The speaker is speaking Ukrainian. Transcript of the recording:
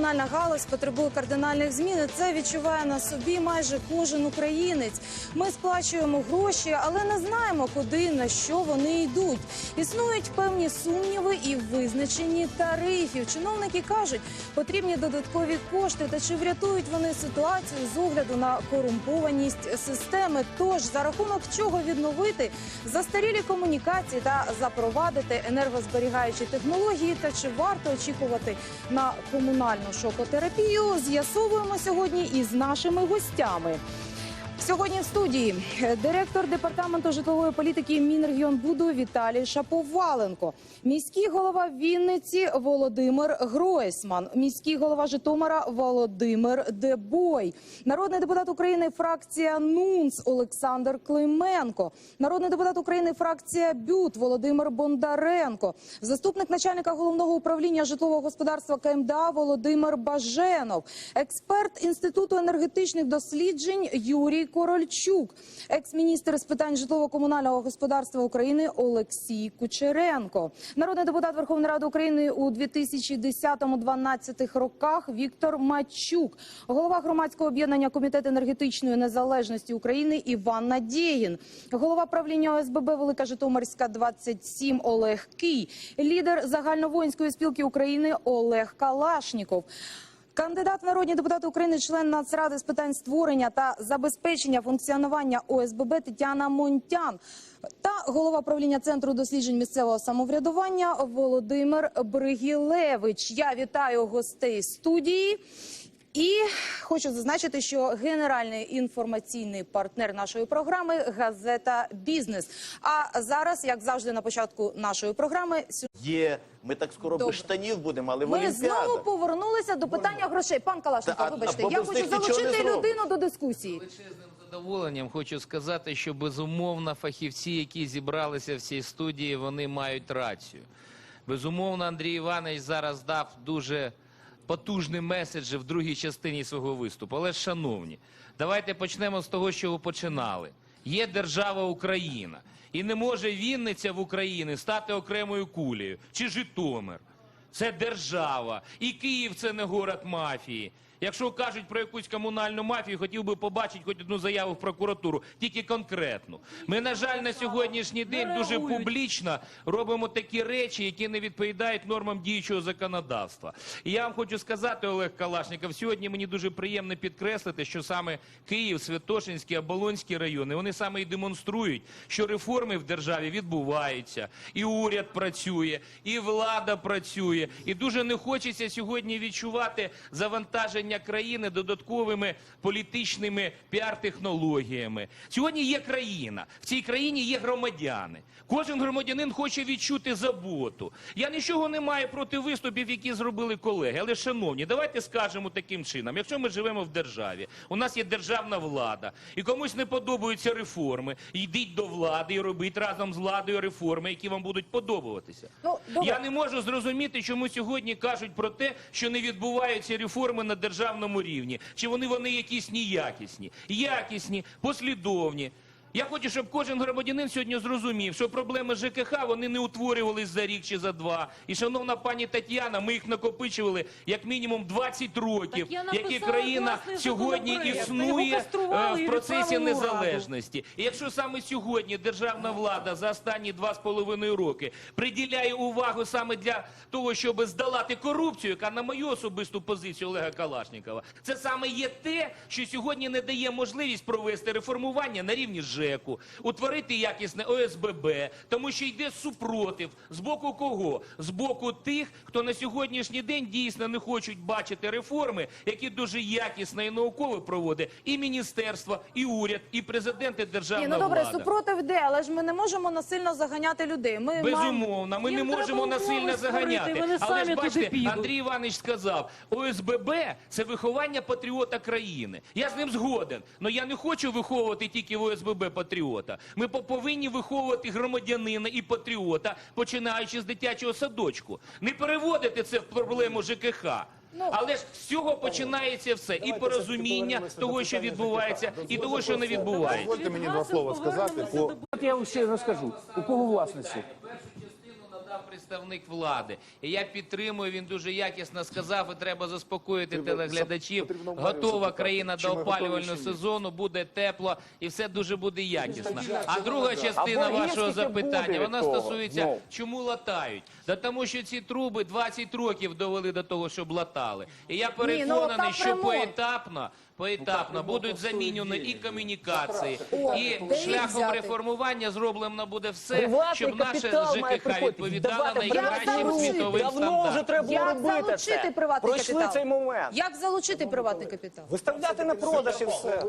Комунальна галузь потребує кардинальних змін. і Це відчуває на собі майже кожен українець. Ми сплачуємо гроші, але не знаємо, куди на що вони йдуть. Існують певні сумніви і в визначенні тарифів. Чиновники кажуть, потрібні додаткові кошти. Та чи врятують вони ситуацію з огляду на корумпованість системи? Тож за рахунок чого відновити застарілі комунікації та запровадити енергозберігаючі технології? Та чи варто очікувати на комунальну шокотерапію? З'ясовуємо сьогодні із нашими гостями. Сьогодні в студії е, директор департаменту житлової політики Мінрегіонбуду Віталій Шаповаленко, міський голова Вінниці Володимир Гройсман, міський голова Житомира Володимир Дебой, народний депутат України фракція НУНС Олександр Клименко, народний депутат України фракція БЮТ Володимир Бондаренко, заступник начальника головного управління житлового господарства КМДА Володимир Баженов, експерт інституту енергетичних досліджень Юрій Корольчук, екс-міністр з питань житлово-комунального господарства України Олексій Кучеренко, народний депутат Верховної Ради України у 2010-2012 роках Віктор Мачук, голова громадського об'єднання Комітет енергетичної незалежності України Іван Надєгін, голова правління ОСББ Велика Житомирська 27 Олег Кій, лідер загальновоїнської спілки України Олег Калашніков. Кандидат в народні депутати України, член Нацради з питань створення та забезпечення функціонування ОСББ Тетяна Монтян та голова правління центру досліджень місцевого самоврядування Володимир Бригілевич. Я вітаю гостей студії. І хочу зазначити, що генеральний інформаційний партнер нашої програми газета Бізнес. А зараз, як завжди, на початку нашої програми, Є. Ми так скоро Добре. без штанів будемо, але в Ми знову повернулися до питання грошей. Пан Калашников, Та, вибачте, а я хочу залучити людину до дискусії. Величезним задоволенням хочу сказати, що безумовно фахівці, які зібралися в цій студії, вони мають рацію. Безумовно, Андрій Іванович зараз дав дуже потужний меседж в другій частині свого виступу. Але, шановні, давайте почнемо з того, що ви починали. Є держава Україна, і не може Вінниця в Україні стати окремою кулею чи Житомир. Це держава. І Київ це не город мафії. Якщо кажуть про якусь комунальну мафію, хотів би побачити хоч одну заяву в прокуратуру, тільки конкретну. Ми, на жаль, на сьогоднішній день дуже публічно робимо такі речі, які не відповідають нормам діючого законодавства. І я вам хочу сказати, Олег Калашников, сьогодні мені дуже приємно підкреслити, що саме Київ, Святошинський, Оболонський райони, вони саме і демонструють, що реформи в державі відбуваються, і уряд працює, і влада працює. І дуже не хочеться сьогодні відчувати завантаження країни додатковими політичними піар-технологіями. Сьогодні є країна, в цій країні є громадяни. Кожен громадянин хоче відчути заботу. Я нічого не маю проти виступів, які зробили колеги. Але, шановні, давайте скажемо таким чином: якщо ми живемо в державі, у нас є державна влада, і комусь не подобаються реформи, йдіть до влади і робіть разом з владою реформи, які вам будуть подобатися. Ну. Я не можу зрозуміти, чому сьогодні кажуть про те, що не відбуваються реформи на державному рівні, чи вони вони якісь неякісні, якісні, послідовні. Я хочу, щоб кожен громадянин сьогодні зрозумів, що проблеми ЖКХ вони не утворювались за рік чи за два. І шановна пані Тетяна, ми їх накопичували як мінімум 20 років, які країна сьогодні існує е, в процесі незалежності. І якщо саме сьогодні державна влада за останні два з половиною роки приділяє увагу саме для того, щоб здолати корупцію, яка на мою особисту позицію Олега Калашнікова, це саме є те, що сьогодні не дає можливість провести реформування на рівні ЖЕКу, утворити якісне ОСББ, тому що йде супротив з боку кого? З боку тих, хто на сьогоднішній день дійсно не хочуть бачити реформи, які дуже якісно і науково проводить і міністерство, і уряд, і президент, і державна Ні, ну добре, влада. супротив де, але ж ми не можемо насильно заганяти людей. Ми Безумовно, ми не можемо насильно заганяти. вони Але ж самі туди бачите, підуть. Андрій Іванович сказав, ОСББ це виховання патріота країни. Я з ним згоден. але я не хочу виховувати тільки в ОСББ патріота. Ми по- повинні виховувати громадянина і патріота, починаючи з дитячого садочку. Не переводити це в проблему ЖКХ. Ну, Але ж з цього починається все. І порозуміння того, що відбувається, і того, що не відбувається. Дозвольте мені два слова сказати по От я ще розкажу. У кого власності? Надав представник влади. І я підтримую, він дуже якісно сказав, і треба заспокоїти телеглядачів. Готова країна до опалювального сезону, буде тепло і все дуже буде якісно. А друга частина вашого запитання, вона стосується, Ну. чому латають? Да тому що ці труби 20 років довели до того, щоб латали. І я переконаний, що поетапно, поетапно будуть замінені і комунікації, О, і де їх шляхом взяти? реформування зроблено буде все, Приватний щоб наше капітал має ЖКХ приходити, відповідало найкращим світовим Давно вже стандартам. треба Як робити залучити це. приватний Пройшли капітал? цей момент. Як залучити приватний капітал? Виставляти на продаж і все.